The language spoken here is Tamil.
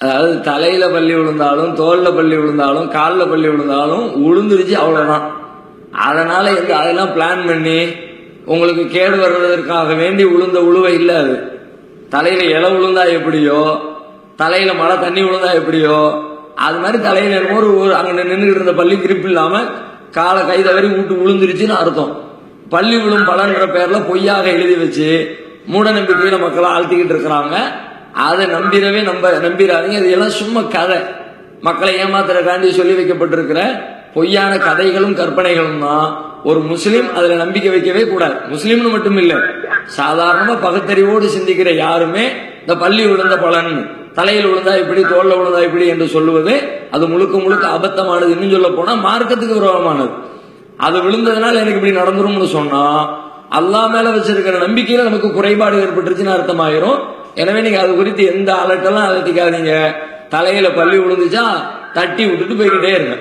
அதாவது தலையில பள்ளி விழுந்தாலும் தோல்ல பள்ளி விழுந்தாலும் காலில் பள்ளி விழுந்தாலும் உளுந்துருச்சு அவ்வளோதான் அதனால எந்த அதெல்லாம் பிளான் பண்ணி உங்களுக்கு கேடு வர்றதற்காக வேண்டி உளுந்த உழுவை இல்லை அது. தலையில இலை விழுந்தா எப்படியோ தலையில மழை தண்ணி விழுந்தா எப்படியோ அது மாதிரி தலையில ஒரு ஒரு அங்க நின்றுட்டு இருந்த பள்ளி கிரிப்பு இல்லாம காலை கை தவறி விட்டு விழுந்துருச்சுன்னு அர்த்தம். பள்ளி விழும் பலன்ற பேர்ல பொய்யாக எழுதி வச்சு மூட நம்பிக்கையில மக்களை ஆழ்த்திக்கிட்டு இருக்கிறாங்க. அதை நம்பிடவே நம்ப நம்பிடாதீங்க. இதெல்லாம் சும்மா கதை. மக்களை ஏமாத்துறக்காண்டி சொல்லி வைக்கப்பட்டிருக்கிற பொய்யான கதைகளும் கற்பனைகளும் தான். ஒரு முஸ்லீம் அதுல நம்பிக்கை வைக்கவே கூடாது. முஸ்லீம்னு மட்டும் இல்ல சாதாரணமா பகுத்தறிவோடு சிந்திக்கிற யாருமே இந்த பள்ளி விழுந்த பலன் தலையில் விழுந்தா இப்படி தோல்ல விழுந்தா இப்படி என்று சொல்லுவது அது முழுக்க முழுக்க அபத்தமானது. இன்னும் சொல்ல போனா மார்க்கத்துக்கு விரோதமானது. அது விழுந்ததுனால எனக்கு இப்படி நடந்துரும்னு சொன்னா அல்லா மேல வச்சிருக்கிற நம்பிக்கையில நமக்கு குறைபாடு ஏற்பட்டுருச்சுன்னு அர்த்தமாயிரும். எனவே நீங்க அது குறித்து எந்த அலட்டெல்லாம் அலட்டிக்காதீங்க. தலையில பள்ளி விழுந்துச்சா தட்டி விட்டுட்டு போய்கிட்டே இருங்க.